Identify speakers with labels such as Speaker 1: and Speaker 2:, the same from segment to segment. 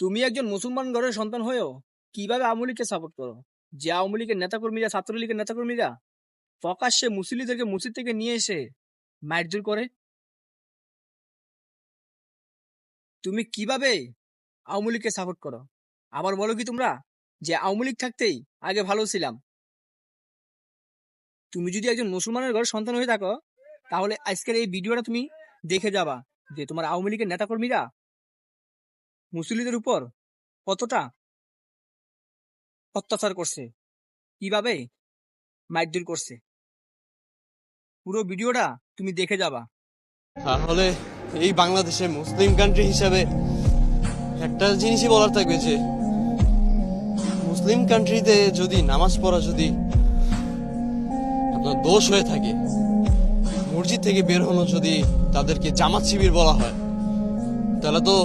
Speaker 1: তুমি একজন মুসলমান ঘরের সন্তান হয়েও কীভাবে আওয়ামী লীগকে সাপোর্ট করো? যে আওয়ামী লীগের নেতাকর্মীরা, ছাত্রলীগের নেতাকর্মীরা প্রকাশ্যে মুসলিমদেরকে মসজিদ থেকে নিয়ে এসে মারধর করে? তুমি কীভাবে আওয়ামী লীগকে সাপোর্ট করো? আবার বলো কি তোমরা যে আওয়ামী লীগ থাকতেই আগে ভালো ছিলাম। তুমি যদি একজন মুসলমানের ঘরের সন্তান হয়ে থাকো, তাহলে আজকের এই ভিডিওটা তুমি দেখে যাবা যে তোমার আওয়ামী লীগের নেতাকর্মীরা মুসলিমদের উপর কতটা অত্যাচার করছে? কীভাবে মারধর করছে? পুরো ভিডিওটা তুমি দেখে যাবা।
Speaker 2: তাহলে এই বাংলাদেশে মুসলিম কান্ট্রি হিসাবে একটা জিনিসই বলার থাকবে যে, মুসলিম কান্ট্রিতে যদি নামাজ পড়া যদি আপনার দোষ হয়ে থাকে, মসজিদ থেকে বের হনো যদি তাদেরকে জামাত শিবির বলা হয়, তাহলে তো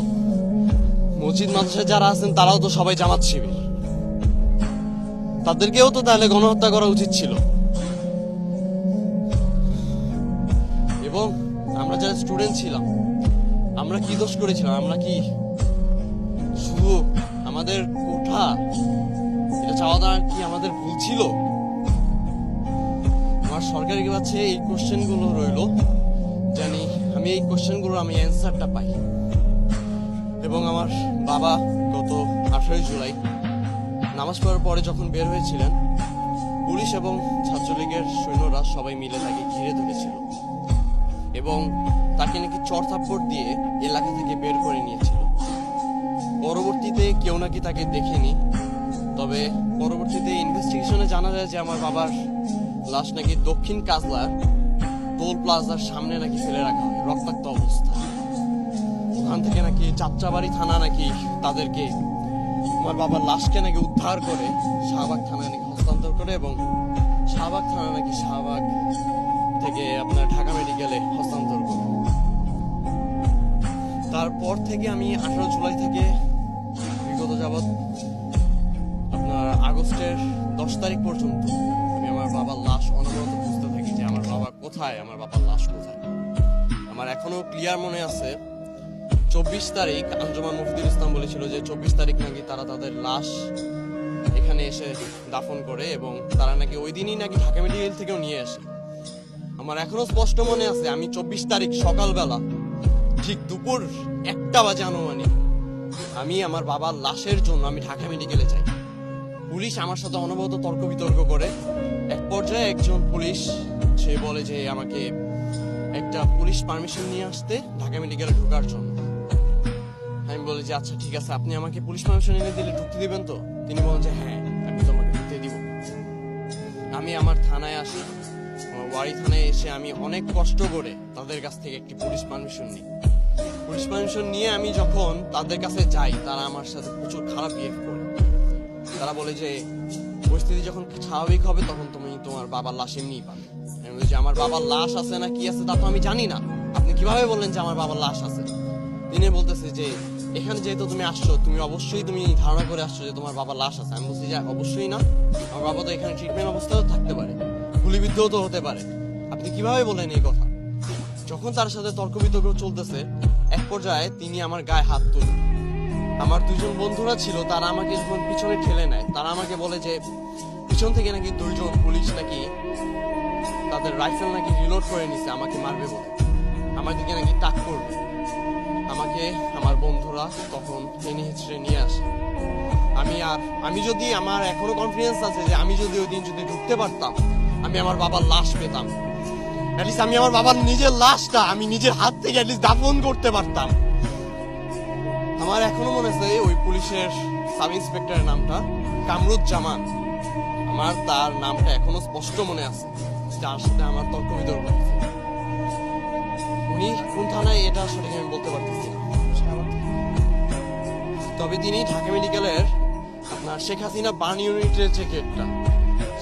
Speaker 2: মসজিদ মাদ্রাসায় যারা আছেন, তারাও তো সবাই জামাত শিবির। তাদেরকেও তো তাহলে গণহত্যা করা উচিত ছিল। এবং আমরা যারা স্টুডেন্ট ছিলাম, আমরা কি দোষ করেছিলাম? আমরা কি শুধু আমাদের কোঠা, এটা চাওয়া দেওয়া কি আমাদের ভুল ছিল? আমার সরকারের কাছে এই কোশ্চেনগুলো রইল। জানি, আমি এই কোশ্চেনগুলো আমি অ্যান্সারটা পাই। এবং আমার বাবা গত আঠারোই জুলাই নামাজ পড়ার পরে যখন বের হয়েছিলেন, পুলিশ এবং ছাত্রলীগের সৈন্যরা সবাই মিলে তাকে ঘিরে ধরেছিল এবং তাকে নাকি চড়থাপ্পড় দিয়ে এলাকা থেকে বের করে নিয়েছিল। পরবর্তীতে কেউ নাকি তাকে দেখেনি, তবে পরবর্তীতে ইনভেস্টিগেশনে জানা যায় যে আমার বাবার লাশ নাকি দক্ষিণ কাজলার টোল প্লাজার সামনে নাকি ফেলে রাখা হয়, রক্তাক্ত অবস্থায়। ওখান থেকে নাকি চাপচাবাড়ি থানা নাকি তাদেরকে আমার বাবার লাশকে নাকি উদ্ধার করে শাহবাগ থানায় নাকি হস্তান্তর করে এবং শাহবাগ থানা নাকি শাহবাগ থেকে আপনার ঢাকা মেডিকেলে হস্তান্তর করে। তারপর থেকে আমি আঠারো জুলাই থেকে বিগত যাবৎ আপনার আগস্টের দশ তারিখ পর্যন্ত আমি আমার বাবার লাশ অনবরত খুঁজতে থাকি যে আমার বাবা কোথায়, আমার বাবার লাশ কোথায়। আমার এখনও ক্লিয়ার মনে আছে চব্বিশ তারিখ আঞ্জুমান মুফতির ইসলাম বলেছিল যে চব্বিশ তারিখ নাকি তারা তাদের লাশ এখানে এসে দাফন করে এবং তারা নাকি ওই দিনই নাকি ঢাকা মেডিকেল থেকেও নিয়ে আসে। আমার এখনও স্পষ্ট মনে আছে, আমি চব্বিশ তারিখ সকালবেলা ঠিক দুপুর একটা বাজে আনুমানিক আমি আমার বাবার লাশের জন্য আমি ঢাকা মেডিকেলে যাই। পুলিশ আমার সাথে অনবরত তর্ক বিতর্ক করে। এক পর্যায়ে একজন পুলিশ, সে বলে যে আমাকে একটা পুলিশ পারমিশন নিয়ে আসতে ঢাকা মেডিকেলে ঢোকার জন্য। আমি বলি যে আচ্ছা ঠিক আছে, আপনি আমাকে পুলিশ পারমিশন এনে দিলে ঢুকতে দিবেন তো? তিনি বলেন যে হ্যাঁ আমি তোমাকে ঢুকতে দিব। আমি আমার থানায় আসি। ওয়ারি থানায় এসে আমি অনেক কষ্ট করে তাদের কাছ থেকে একটি পুলিশ পারমিশন নিই। পুলিশ পারমিশন নিয়ে আমি যখন তাদের কাছে যাই, তারা আমার সাথে প্রচুর খারাপ বিহেভ করে। তারা বলে যে, পরিস্থিতি যখন স্বাভাবিক হবে, তখন তুমি তোমার বাবার লাশ এমনিই পাবে। আমি বলি যে, আমার বাবার লাশ আছে না কি আছে তা তো আমি জানি না। আপনি কীভাবে বললেন যে আমার বাবার লাশ আছে? তিনি বলতেছে যে এখানে যেহেতু তুমি আসছো, তুমি অবশ্যই তুমি ধারণা করে আসছো যে তোমার বাবার লাশ আছে। আমি বলছি যে অবশ্যই না। আমার বাবা তো এখানে ট্রিটমেন্ট অবস্থাও থাকতে পারে। গুলিবিদ্ধও তো হতে পারে। আপনি কীভাবে বলেন এই কথা? যখন তার সাথে তর্ক বিতর্ক চলতেছে, এক পর্যায়ে তিনি আমার গায়ে হাত তুলে আমার দুজন বন্ধুরা ছিল, তারা আমাকে যখন পিছনে ঠেলে নেয়, তারা আমাকে বলে যে, পিছন থেকে নাকি দুইজন পুলিশ নাকি তাদের রাইফেল নাকি রিলোড করে নিছে, আমাকে মারবে বলে। আমার দিকে নাকি তাক করবে। আমাকে আমার বন্ধুরা তখন টেনে হিচড়ে নিয়ে আসে। আমি আর আমি যদি আমার এখনও কনফিডেন্স আছে যে আমি যদি ওই দিন যদি ঢুকতে পারতাম, আমি আমার বাবার লাশ পেতাম। অ্যাটলিস্ট আমি আমার বাবার নিজের লাশটা আমি নিজের হাত থেকে অ্যাটলিস্ট দাফন করতে পারতাম। আমার এখনও মনে আছে ওই পুলিশের সাব ইন্সপেক্টরের নামটা কামরুজ্জামান। আমার তার নামটা এখনও স্পষ্ট মনে আছে। যার সাথে আমার তর্ক বিতর্ক। উনি কোন থানায় এটা সঠিক আমি বলতে পারতেছি না। তবে তিনি ঢাকা মেডিকেলের আপনার শেখ হাসিনা বার্ন ইউনিটের যে গেটটা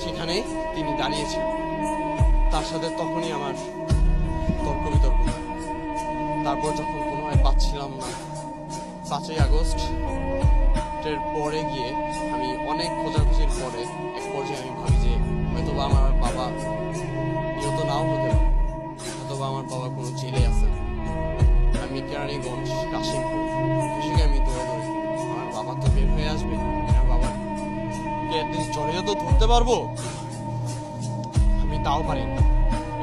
Speaker 2: সেখানে তিনি দাঁড়িয়েছিলেন। তার সাথে তখনই আমার তর্ক বিতর্ক। তারপর যখন কোনো হয় পাচ্ছিলাম না, পাঁচই আগস্টের পরে গিয়ে আমি অনেক খোঁজাখুঁজির পরে এক পর্যায়ে আদৌ ধরতে পারব আমি তাও পারি।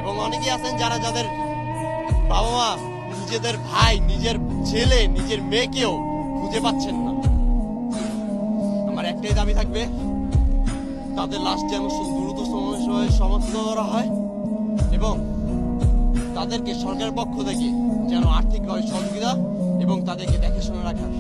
Speaker 2: এবং অনেকেই আছেন যারা যাদের বাবা মা নিজেদের ভাই, নিজের ছেলে, নিজের মেয়েকেও খুঁজে পাচ্ছেন না আমার একটাই দাবি থাকবে, তাদের লাশ যেন দ্রুত সমাপ্ত করা হয় এবং তাদেরকে সরকারের পক্ষ থেকে যেন আর্থিকভাবে সহযোগিতা এবং তাদেরকে দেখাশোনা রাখার